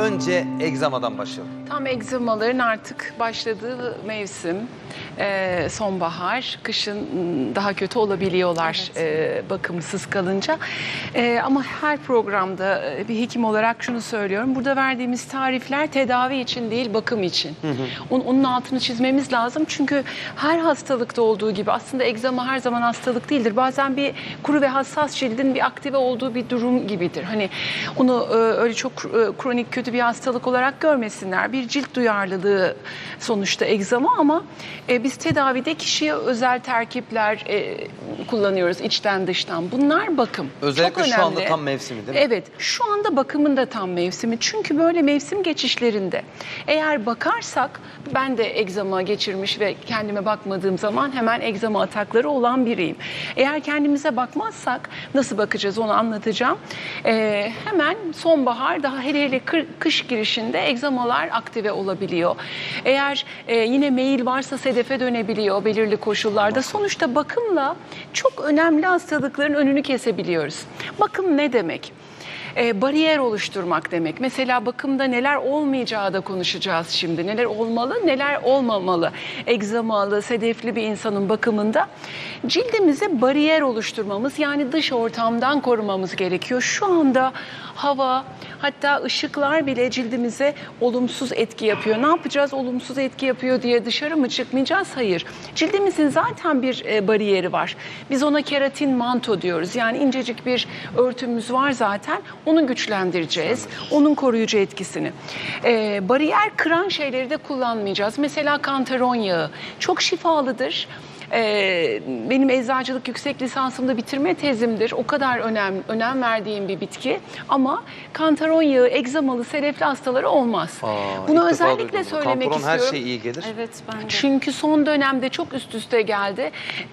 önce egzamadan başlayalım. Tam egzamaların artık başladığı mevsim, Ee, sonbahar, kışın daha kötü olabiliyorlar e, bakımsız kalınca. Ee, ama her programda e, bir hekim olarak şunu söylüyorum, burada verdiğimiz tarifler tedavi için değil, bakım için. Onun, onun altını çizmemiz lazım çünkü her hastalıkta olduğu gibi aslında egzama her zaman hastalık değildir. Bazen bir kuru ve hassas cildin bir aktive olduğu bir durum gibidir. Hani onu e, öyle çok e, kronik kötü bir hastalık olarak görmesinler. Bir cilt duyarlılığı sonuçta egzama ama e, biz tedavide kişiye özel terkipler e, kullanıyoruz içten dıştan. Bunlar bakım. Özellikle Çok şu anda tam mevsimi değil mi? Evet, şu anda bakımın da tam mevsimi. Çünkü böyle mevsim geçişlerinde eğer bakarsak ben de egzama geçirmiş ve kendime bakmadığım zaman hemen egzama atakları olan biriyim. Eğer kendimize bakmazsak nasıl bakacağız onu anlatacağım. Ee, hemen sonbahar daha hele hele kır- kış girişinde egzamalar aktive olabiliyor. Eğer e, yine meyil varsa sedefe dönebiliyor belirli koşullarda. Sonuçta bakımla çok önemli hastalıkların önünü kesebiliyoruz. Bakım ne demek? E, bariyer oluşturmak demek. Mesela bakımda neler olmayacağı da konuşacağız şimdi. Neler olmalı, neler olmamalı. Egzamalı, sedefli bir insanın bakımında cildimize bariyer oluşturmamız yani dış ortamdan korumamız gerekiyor. Şu anda hava hatta ışıklar bile cildimize olumsuz etki yapıyor. Ne yapacağız? Olumsuz etki yapıyor diye dışarı mı çıkmayacağız? Hayır. Cildimizin zaten bir e, bariyeri var. Biz ona keratin manto diyoruz. Yani incecik bir örtümüz var zaten. Onu güçlendireceğiz. Onun koruyucu etkisini. E, bariyer kıran şeyleri de kullanmayacağız. Mesela kantaron yağı. Çok şifalıdır. Ee, benim eczacılık yüksek lisansımda bitirme tezimdir. O kadar önem önem verdiğim bir bitki. Ama kantaron yağı egzamalı sedefli hastaları olmaz. Aa, Bunu özellikle söylemek Kantaron istiyorum. her şey iyi gelir. Evet ben de. Çünkü son dönemde çok üst üste geldi.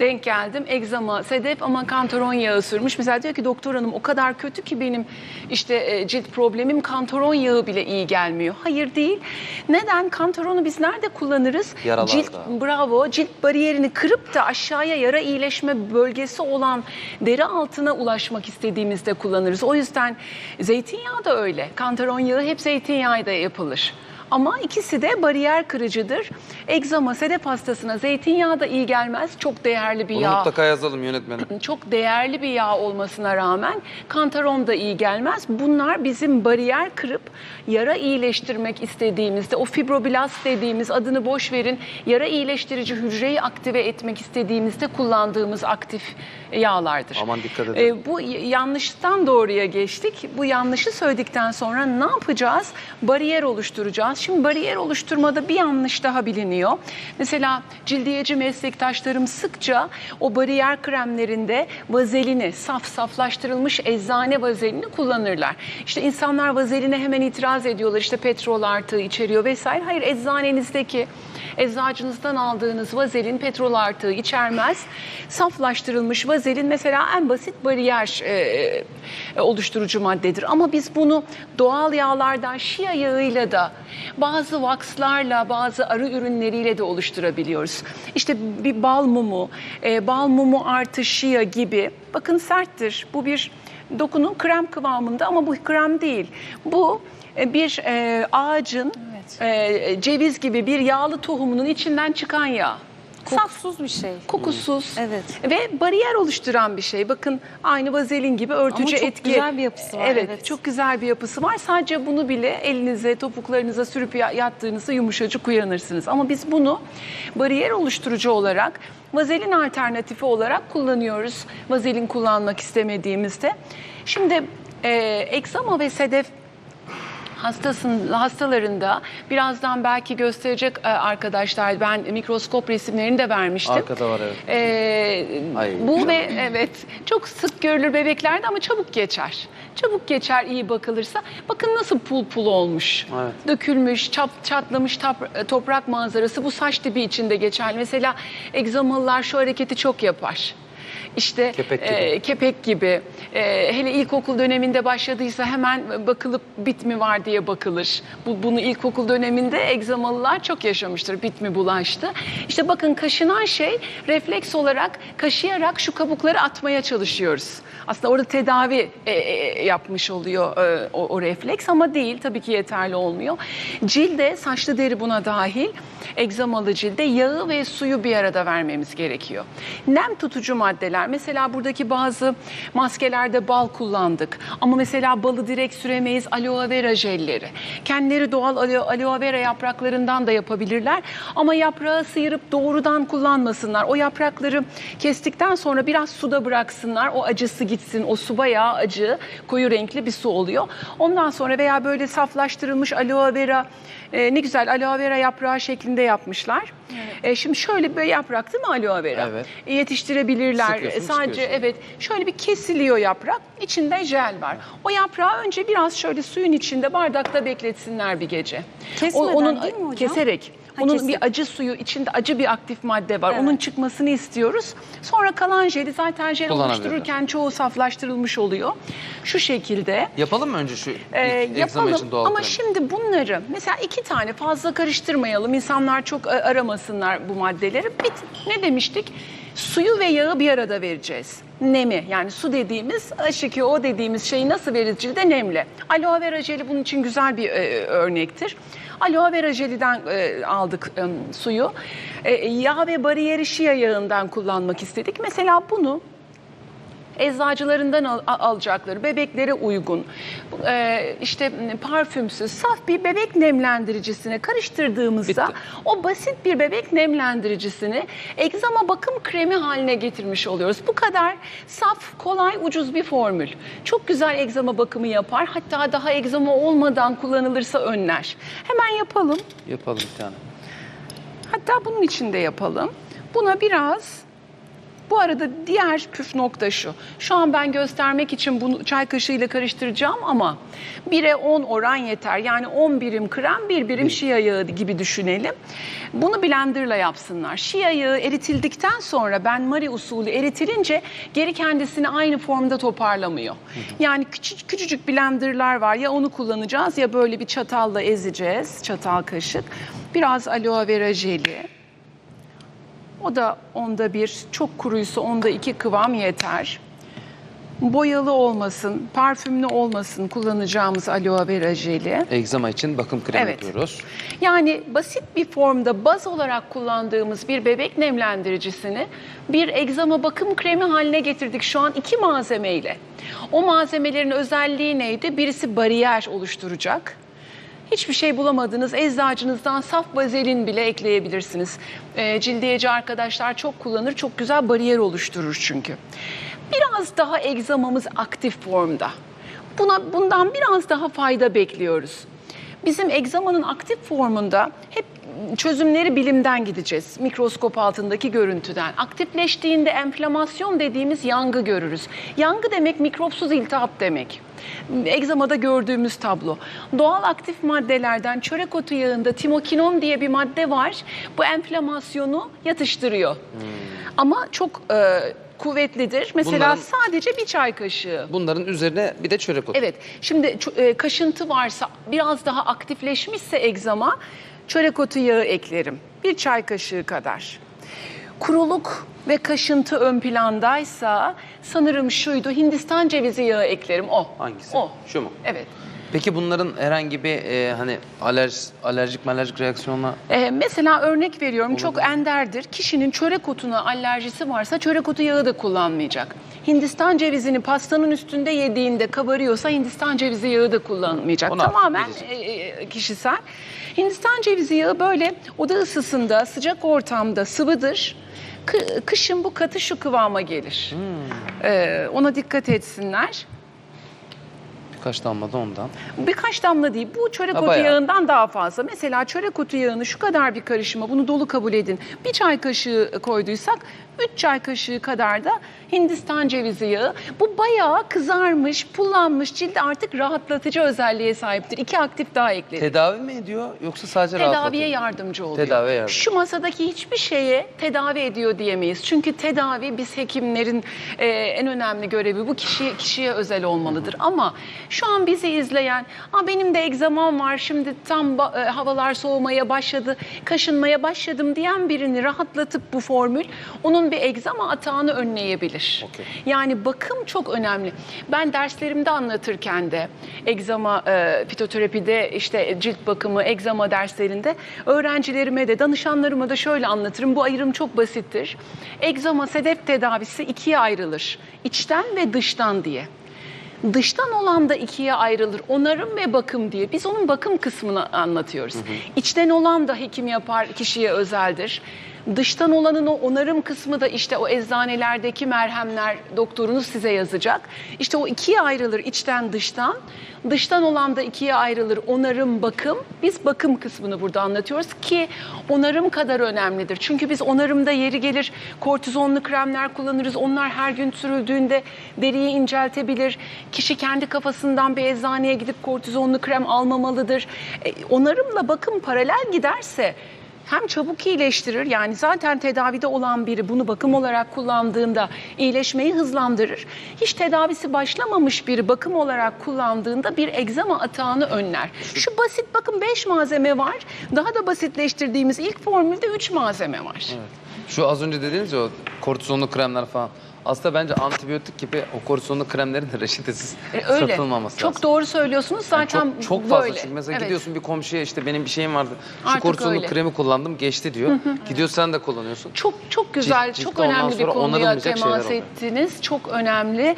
Denk geldim. Egzama, sedef ama kantaron yağı sürmüş. Mesela diyor ki doktor hanım o kadar kötü ki benim işte e, cilt problemim kantaron yağı bile iyi gelmiyor. Hayır değil. Neden? Kantaronu biz nerede kullanırız? Yaralarda. Cilt bravo. Cilt bariyerini kırıp da aşağıya yara iyileşme bölgesi olan deri altına ulaşmak istediğimizde kullanırız. O yüzden zeytinyağı da öyle. Kantaron yağı hep zeytinyağıyla yapılır. Ama ikisi de bariyer kırıcıdır. Egzama, sedef hastasına zeytinyağı da iyi gelmez. Çok değerli bir Bunu yağ mutlaka yazalım yönetmenim. çok değerli bir yağ olmasına rağmen kantaron da iyi gelmez. Bunlar bizim bariyer kırıp yara iyileştirmek istediğimizde o fibroblast dediğimiz adını boş verin yara iyileştirici hücreyi aktive etmek istediğimizde kullandığımız aktif yağlardır. Aman dikkat edelim. Ee, bu yanlıştan doğruya geçtik. Bu yanlışı söyledikten sonra ne yapacağız? Bariyer oluşturacağız. Şimdi bariyer oluşturmada bir yanlış daha biliniyor. Mesela cildiyeci meslektaşlarım sıkça o bariyer kremlerinde vazelini, saf saflaştırılmış eczane vazelini kullanırlar. İşte insanlar vazeline hemen itiraz ediyorlar. İşte petrol artığı içeriyor vesaire. Hayır eczanenizdeki eczacınızdan aldığınız vazelin petrol artığı içermez. Saflaştırılmış vazelin mesela en basit bariyer e, e, oluşturucu maddedir. Ama biz bunu doğal yağlardan şia yağıyla da bazı vakslarla bazı arı ürünleriyle de oluşturabiliyoruz. İşte bir bal mumu, e, bal mumu artı şia gibi bakın serttir. Bu bir dokunun krem kıvamında ama bu krem değil. Bu e, bir e, ağacın e, ceviz gibi bir yağlı tohumunun içinden çıkan yağ. Saf, Kokusuz bir şey. kokusuz Evet. ve bariyer oluşturan bir şey. Bakın aynı vazelin gibi örtücü Ama çok etki. güzel bir yapısı var, Evet, evet. çok güzel bir yapısı var. Sadece bunu bile elinize, topuklarınıza sürüp ya- yattığınızda yumuşacık uyanırsınız. Ama biz bunu bariyer oluşturucu olarak vazelin alternatifi olarak kullanıyoruz. Vazelin kullanmak istemediğimizde. Şimdi e, egzama ve sedef hastasın hastalarında birazdan belki gösterecek e, arkadaşlar ben mikroskop resimlerini de vermiştim. Arkada var, evet. Ay, bu ve evet çok sık görülür bebeklerde ama çabuk geçer. Çabuk geçer iyi bakılırsa. Bakın nasıl pul pul olmuş. Evet. Dökülmüş, çap, çatlamış tap- toprak manzarası bu saç dibi içinde geçer. Mesela egzamalılar şu hareketi çok yapar. İşte Kepek gibi. e, kepek gibi. E, hele ilkokul döneminde başladıysa hemen bakılıp bit mi var diye bakılır. Bu, bunu ilkokul döneminde egzamalılar çok yaşamıştır. Bit mi bulaştı. İşte bakın kaşınan şey refleks olarak kaşıyarak şu kabukları atmaya çalışıyoruz. Aslında orada tedavi e, e, yapmış oluyor e, o, o refleks ama değil tabii ki yeterli olmuyor. Cilde saçlı deri buna dahil egzamalı cilde yağı ve suyu bir arada vermemiz gerekiyor. Nem tutucu maddeler mesela buradaki bazı maskelerde bal kullandık ama mesela balı direkt süremeyiz aloe vera jelleri. Kendileri doğal aloe vera yapraklarından da yapabilirler ama yaprağı sıyırıp doğrudan kullanmasınlar. O yaprakları kestikten sonra biraz suda bıraksınlar. O acısı gitsin. O su bayağı acı, koyu renkli bir su oluyor. Ondan sonra veya böyle saflaştırılmış aloe vera e, ne güzel aloe vera yaprağı şeklinde yapmışlar. E, şimdi şöyle bir yaprak değil mi aloe vera? Evet. E, yetiştirebilirler. Sıkıyorsun, E, Sadece sıkıyorsun. evet şöyle bir kesiliyor yaprak. İçinde jel var. O yaprağı önce biraz şöyle suyun içinde bardakta bekletsinler bir gece. Kesmeden değil mi hocam? Keserek. Ha, Onun kesip. bir acı suyu içinde acı bir aktif madde var. Evet. Onun çıkmasını istiyoruz. Sonra kalan jeli zaten jel oluştururken çoğu saflaştırılmış oluyor. Şu şekilde. Yapalım mı önce şu Ee, yapalım için doğal ama kremi? şimdi bunları mesela iki tane fazla karıştırmayalım. İnsanlar çok e, aramasınlar bu maddeleri. Bir, ne demiştik? Suyu ve yağı bir arada vereceğiz. Nemi yani su dediğimiz H2O dediğimiz şeyi nasıl veririz cilde nemli. Aloe vera jeli bunun için güzel bir e, örnektir. Aloe vera jeliden e, aldık e, suyu. E, yağ ve bariyeri şia yağından kullanmak istedik. Mesela bunu eczacılarından al- alacakları bebeklere uygun e, işte parfümsüz saf bir bebek nemlendiricisine karıştırdığımızda Bitti. o basit bir bebek nemlendiricisini egzama bakım kremi haline getirmiş oluyoruz. Bu kadar saf, kolay, ucuz bir formül. Çok güzel egzama bakımı yapar. Hatta daha egzama olmadan kullanılırsa önler. Hemen yapalım. Yapalım bir tane. Hatta bunun için de yapalım. Buna biraz bu arada diğer püf nokta şu. Şu an ben göstermek için bunu çay kaşığıyla karıştıracağım ama 1'e 10 oran yeter. Yani 10 birim krem, 1 birim şia yağı gibi düşünelim. Bunu blenderla yapsınlar. Şia yağı eritildikten sonra ben Mari usulü eritilince geri kendisini aynı formda toparlamıyor. Yani küçük, küçücük blenderlar var. Ya onu kullanacağız ya böyle bir çatalla ezeceğiz. Çatal kaşık. Biraz aloe vera jeli. O da onda bir, çok kuruysa onda iki kıvam yeter. Boyalı olmasın, parfümlü olmasın kullanacağımız aloe vera jeli. Egzama için bakım kremi Evet. yapıyoruz. Yani basit bir formda baz olarak kullandığımız bir bebek nemlendiricisini bir egzama bakım kremi haline getirdik şu an iki malzemeyle. O malzemelerin özelliği neydi? Birisi bariyer oluşturacak. Hiçbir şey bulamadınız. Eczacınızdan saf vazelin bile ekleyebilirsiniz. Ee, cildiyeci arkadaşlar çok kullanır. Çok güzel bariyer oluşturur çünkü. Biraz daha egzamamız aktif formda. Buna bundan biraz daha fayda bekliyoruz. Bizim egzamanın aktif formunda hep çözümleri bilimden gideceğiz. Mikroskop altındaki görüntüden. Aktifleştiğinde enflamasyon dediğimiz yangı görürüz. Yangı demek mikropsuz iltihap demek. Egzamada gördüğümüz tablo. Doğal aktif maddelerden çörek otu yağında timokinon diye bir madde var. Bu enflamasyonu yatıştırıyor. Ama çok e, kuvvetlidir. Mesela Bunların- sadece bir çay kaşığı. Bunların üzerine bir de çörek otu. Evet. Şimdi e, kaşıntı varsa biraz daha aktifleşmişse egzama çörek otu yağı eklerim. Bir çay kaşığı kadar. Kuruluk ve kaşıntı ön plandaysa sanırım şuydu Hindistan cevizi yağı eklerim o. Hangisi? O. Şu mu? Evet. Peki bunların herhangi bir e, hani alerj, alerjik alerjik reaksiyonla Ee, mesela örnek veriyorum çok enderdir. Kişinin çörek otuna alerjisi varsa çörek otu yağı da kullanmayacak. Hindistan cevizini pastanın üstünde yediğinde kabarıyorsa Hindistan cevizi yağı da kullanmayacak. Artık Tamamen e, e, kişisel. Hindistan cevizi yağı böyle oda ısısında sıcak ortamda sıvıdır. Kı- kışın bu katı şu kıvama gelir. Ee, ona dikkat etsinler. birkaç damla da ondan. Birkaç damla değil. Bu çörek Ha, otu bayağı. yağından daha fazla. Mesela çörek otu yağını şu kadar bir karışıma bunu dolu kabul edin. Bir çay kaşığı koyduysak 3 çay kaşığı kadar da Hindistan cevizi yağı. Bu bayağı kızarmış, pullanmış cilt artık rahatlatıcı özelliğe sahiptir. İki aktif daha ekledik. Tedavi mi ediyor yoksa sadece Tedaviye rahatlatıyor? yardımcı oluyor. Tedaviye yardımcı. Şu masadaki hiçbir şeye tedavi ediyor diyemeyiz. Çünkü tedavi biz hekimlerin e, en önemli görevi bu kişi kişiye özel olmalıdır. Ama şu an bizi izleyen, Aa, benim de egzamam var şimdi tam e, havalar soğumaya başladı, kaşınmaya başladım diyen birini rahatlatıp bu formül onun bir egzama atağını önleyebilir. Okey. Yani bakım çok önemli. Ben derslerimde anlatırken de egzama e, fitoterapide işte cilt bakımı, egzama derslerinde öğrencilerime de danışanlarıma da şöyle anlatırım. Bu ayrım çok basittir. Egzama sedef tedavisi ikiye ayrılır. İçten ve dıştan diye. Dıştan olan da ikiye ayrılır. Onarım ve bakım diye. Biz onun bakım kısmını anlatıyoruz. İçten olan da hekim yapar, kişiye özeldir. Dıştan olanın o onarım kısmı da işte o eczanelerdeki merhemler doktorunuz size yazacak. İşte o ikiye ayrılır içten dıştan. Dıştan olan da ikiye ayrılır onarım bakım. Biz bakım kısmını burada anlatıyoruz ki onarım kadar önemlidir. Çünkü biz onarımda yeri gelir kortizonlu kremler kullanırız. Onlar her gün sürüldüğünde deriyi inceltebilir. Kişi kendi kafasından bir eczaneye gidip kortizonlu krem almamalıdır. E, onarımla bakım paralel giderse hem çabuk iyileştirir yani zaten tedavide olan biri bunu bakım olarak kullandığında iyileşmeyi hızlandırır. Hiç tedavisi başlamamış biri bakım olarak kullandığında bir egzama atağını önler. Şu basit bakın 5 malzeme var. Daha da basitleştirdiğimiz ilk formülde 3 malzeme var. Şu az önce dediğiniz ya o kortizonlu kremler falan. Aslında bence antibiyotik gibi o kortizonlu kremlerin de reçetesiz E, öyle. satılmaması Çok lazım. doğru söylüyorsunuz. Yani Zaten çok, çok fazla böyle. çünkü mesela Evet. gidiyorsun bir komşuya işte benim bir şeyim vardı. Şu Artık kortizonlu öyle. kremi kullandım geçti diyor. Gidiyor sen de kullanıyorsun. Çok çok güzel, Cilt- çok ciltte ondan önemli bir sonra konuya onarılmayacak şeyler temas oluyor. ettiniz. Çok önemli.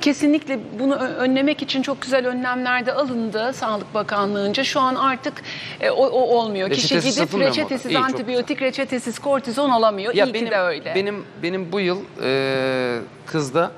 Kesinlikle bunu ö- önlemek için çok güzel önlemler de alındı Sağlık Bakanlığı'nca. Şu an artık e, o, o olmuyor. Kişi Reçetesiz gidip satılmıyor mu orada? reçetesiz İyi, çok antibiyotik, reçetesiz kortizon alamıyor. İyi benim, ki de öyle. Benim benim bu yıl e, kızda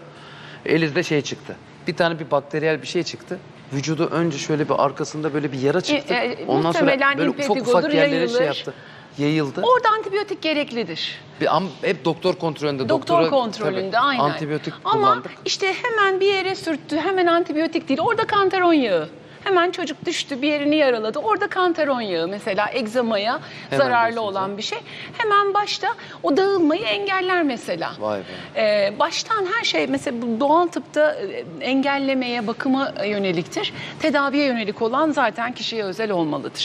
Eliz'de şey çıktı. Bir tane bir bakteriyel bir şey çıktı. Vücudu önce şöyle bir arkasında böyle bir yara çıktı. e, Ondan sonra muhtemelen böyle ufak ufak impetigodur, yerlere yayılır. şey yaptı. Yayıldı. Orada antibiyotik gereklidir. Bir, am- hep doktor kontrolünde. Doktor doktora- kontrolünde tabii, aynen. Antibiyotik Ama kullandık. işte hemen bir yere sürttü, hemen antibiyotik değil. Orada kantaron yağı. Hemen çocuk düştü, bir yerini yaraladı. Orada kantaron yağı mesela egzamaya Hemen zararlı diyorsunuz, olan bir şey. Hemen başta o dağılmayı engeller mesela. Vay be. Ee, baştan her şey mesela bu doğal tıpta e, engellemeye, bakıma yöneliktir. Tedaviye yönelik olan zaten kişiye özel olmalıdır.